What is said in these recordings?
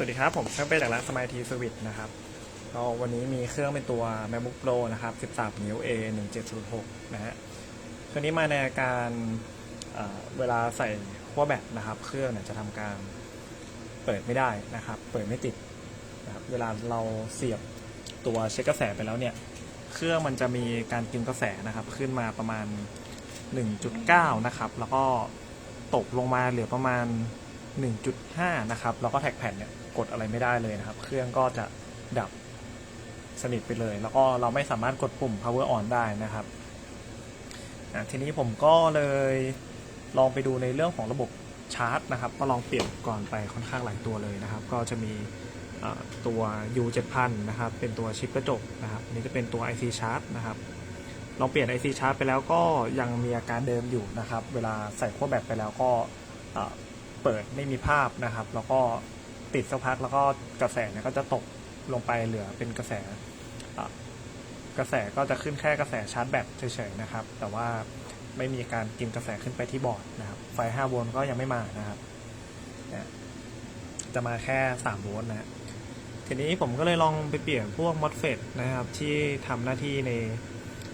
สวัสดีครับ ผมช่างเป้จากร้านสมายทีสวิตนะครับก็วันนี้มีเครื่องเป็นตัว MacBook Pro นะครับ 13 นิ้ว A 1706นะฮะเครื่องนี้มาในอาการเอ่อเวลาใส่ขั้วแบตนะครับ เครื่องเนี่ยจะทำการเปิดไม่ได้นะครับ เปิดไม่ติดนะครับเวลาเราเสียบตัวเช็คกระแสไปแล้วเนี่ย เครื่องมันจะมีการกินกระแสนะครับ ขึ้นมาประมาณ 1.9 นะครับ แล้วก็ตกลงมาเหลือประมาณ1.5 นะครับ แล้วก็แท็กแผ่นเนี่ย กดอะไรไม่ได้เลยนะครับ เครื่องก็จะดับสนิทไปเลย แล้วก็เราไม่สามารถกดปุ่ม power on ได้นะครับทีนี้ผมก็เลยลองไปดูในเรื่องของระบบชาร์จนะครับ ก็ลองเปลี่ยนก่อนไปค่อนข้างหลายตัวเลยนะครับ ก็จะมีตัว U 7000นะครับ เป็นตัวชิปกระจกนะครับ นี่จะเป็นตัว IC Charge นะครับ ลองเปลี่ยน IC Charge ไปแล้วก็ยังมีอาการเดิมอยู่นะครับ เวลาใส่ขั้วแบตไปแล้วก็เปิดไม่มีภาพนะครับ แล้วก็ ติดสักพักแล้วก็กระแสเนี่ยก็จะตกลงไปเหลือเป็นกระแสกระแสก็จะขึ้นแค่กระแสชาร์จแบตเฉยๆนะครับ แต่ว่าไม่มีการกินกระแสขึ้นไปที่บอร์ดนะครับ ไฟ 5 โวลต์ก็ยังไม่มานะครับจะมาแค่ 3 โวลต์นะ ทีนี้ผมก็เลยลองไปเปลี่ยนพวก MOSFET นะครับ ที่ทำหน้าที่ใน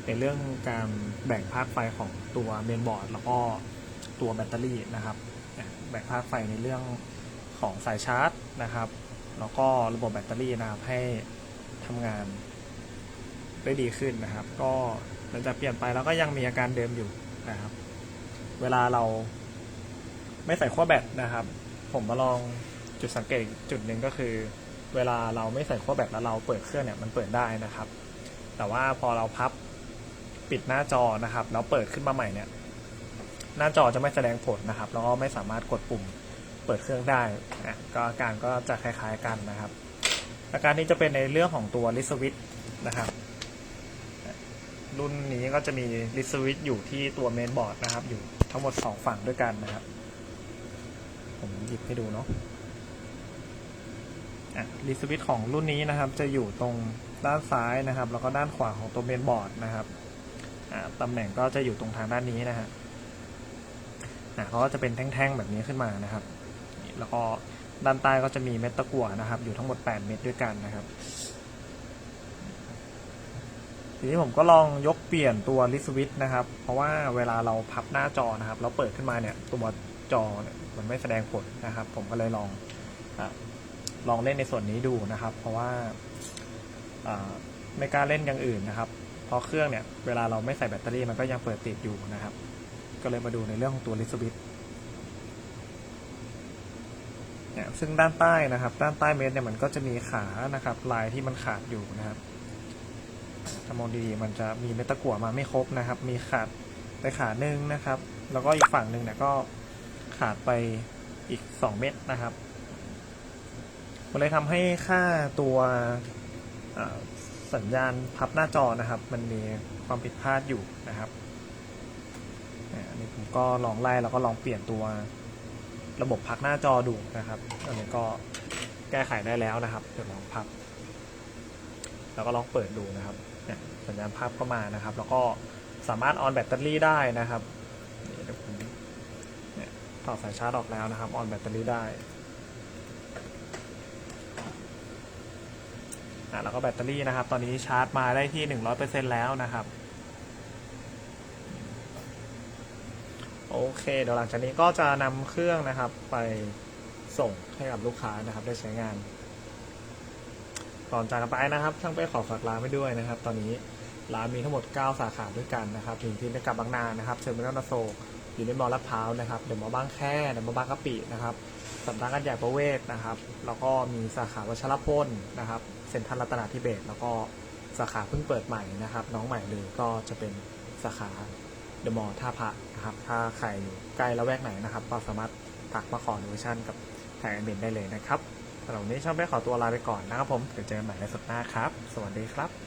ในเรื่องการแบ่งภาคไฟของตัวเมนบอร์ด แล้วก็ตัวแบตเตอรี่นะครับ แบ่งภาคไฟในเรื่อง ของสายชาร์จนะครับ แล้วก็ระบบแบตเตอรี่นะครับให้ทำงานได้ดีขึ้นนะครับ ก็หลังจากเปลี่ยนไปแล้วก็ยังมีอาการเดิมอยู่นะครับ เวลาเราไม่ใส่ขั้วแบตนะครับ ผมมาลองจุดสังเกตจุดหนึ่งก็คือ เวลาเราไม่ใส่ขั้วแบตแล้วเราเปิดเครื่องเนี่ยมันเปิดได้นะครับ แต่ว่าพอเราพับปิดหน้าจอนะครับ แล้วเปิดขึ้นมาใหม่เนี่ย หน้าจอจะไม่แสดงผลนะครับ แล้วก็ไม่สามารถกดปุ่ม เปิดเครื่องได้นะก็อาการก็จะคล้ายๆกันนะครับ อาการนี้จะเป็นในเรื่องของตัวลิสวิตนะครับ รุ่นนี้ก็จะมีลิสวิตอยู่ที่ตัวเมนบอร์ดนะครับ อยู่ทั้งหมด 2 ฝั่งด้วยกันนะครับ ผมหยิบให้ดูเนาะลิสวิตของรุ่นนี้นะครับ จะอยู่ตรงด้านซ้ายนะครับ แล้วก็ด้านขวาของตัวเมนบอร์ดนะครับตำแหน่งก็จะอยู่ตรงทางด้านนี้นะฮะเขาก็จะเป็นแท่งๆแบบนี้ขึ้นมานะครับ แล้วก็ด้านใต้ก็จะมีเม็ดตะกั่วนะครับ อยู่ทั้งหมด 8 เม็ดด้วยกันนะครับ ทีนี้ผมก็ลองยกเปลี่ยนตัวลิสวิตนะครับ เพราะว่าเวลาเราพับหน้าจอนะครับ เราเปิดขึ้นมาเนี่ยตัวจอเนี่ยมันไม่แสดงผลนะครับ ผมก็เลยลองอลองเล่นในส่วนนี้ดูนะครับ เพราะว่าไม่กล้าเล่นอย่างอื่นนะครับ เพราะเครื่องเนี่ยเวลาเราไม่ใส่แบตเตอรี่มันก็ยังเปิดติดอยู่นะครับ ก็เลยมาดูในเรื่องของตัวลิสบิต เนี่ยซึ่งด้านใต้นะครับ ด้านใต้เม็ดเนี่ยมันก็จะมีขานะครับ ลายที่มันขาดอยู่นะครับถ้ามองดีๆมันจะมีเม็ดตะกั่วมาไม่ครบนะครับ มีขาดไปขาหนึ่งนะครับ แล้วก็อีกฝั่งหนึ่งเนี่ยก็ขาดไปอีก 2 เม็ดนะครับมันเลยทำให้ค่าตัวสัญญาณพับหน้าจอนะครับ มันมีความผิดพลาดอยู่นะครับอันนี้ผมก็ลองไล่แล้วก็ลองเปลี่ยนตัว ระบบพักหน้าจอดูนะครับอันนี้ก็แก้ไขได้แล้วนะครับเดี๋ยวลองพับแล้วก็ลองเปิดดูนะครับเนี่ยสัญญาณภาพก็มานะครับ แล้วก็สามารถออนแบตเตอรี่ได้นะครับนี่เดี๋ยวผมเนี่ยต่อสายชาร์จออกแล้วนะครับออนแบตเตอรี่ได้อะแล้วก็แบตเตอรี่นะครับ ตอนนี้ชาร์จมาได้ที่ 100%แล้วนะครับ โอเคเดี๋ยวหลังจากนี้ก็จะนำเครื่องนะครับไปส่งให้กับลูกค้านะครับ ได้ใช้งาน ก่อนจากกันไปนะครับช่างเป้ขอฝากร้านไว้ด้วยนะครับ ตอนนี้ร้านมีทั้งหมด 9 สาขาด้วยกันนะครับมีที่ในกับบางนานะครับเชอร์มินอลนาโซอยู่ในมอลลาดพร้าวนะครับเดอะมอลล์บางแค่เดอะมอลล์บางกะปินะครับสำนักงานใหญ่ประเวศนะครับ แล้วก็มีสาขาวชรพลนะครับเซ็นทรัลรัตนาธิเบศแล้วก็สาขาเพิ่งเปิดใหม่นะครับ น้องใหม่เลยก็จะเป็นสาขา เดอะมอลล์ท่าพระนะครับถ้าใครอยู่ใกล้ละแวกไหนนะครับก็สามารถทักมาขอดูชั่นกับทางแอดมินได้เลยนะครับสำหรับวันนี้ช่องไป้ขอตัวลาไปก่อนนะครับผมเดี๋ยวเจอกันใหม่ในสัปดาห์ครับ สวัสดีครับ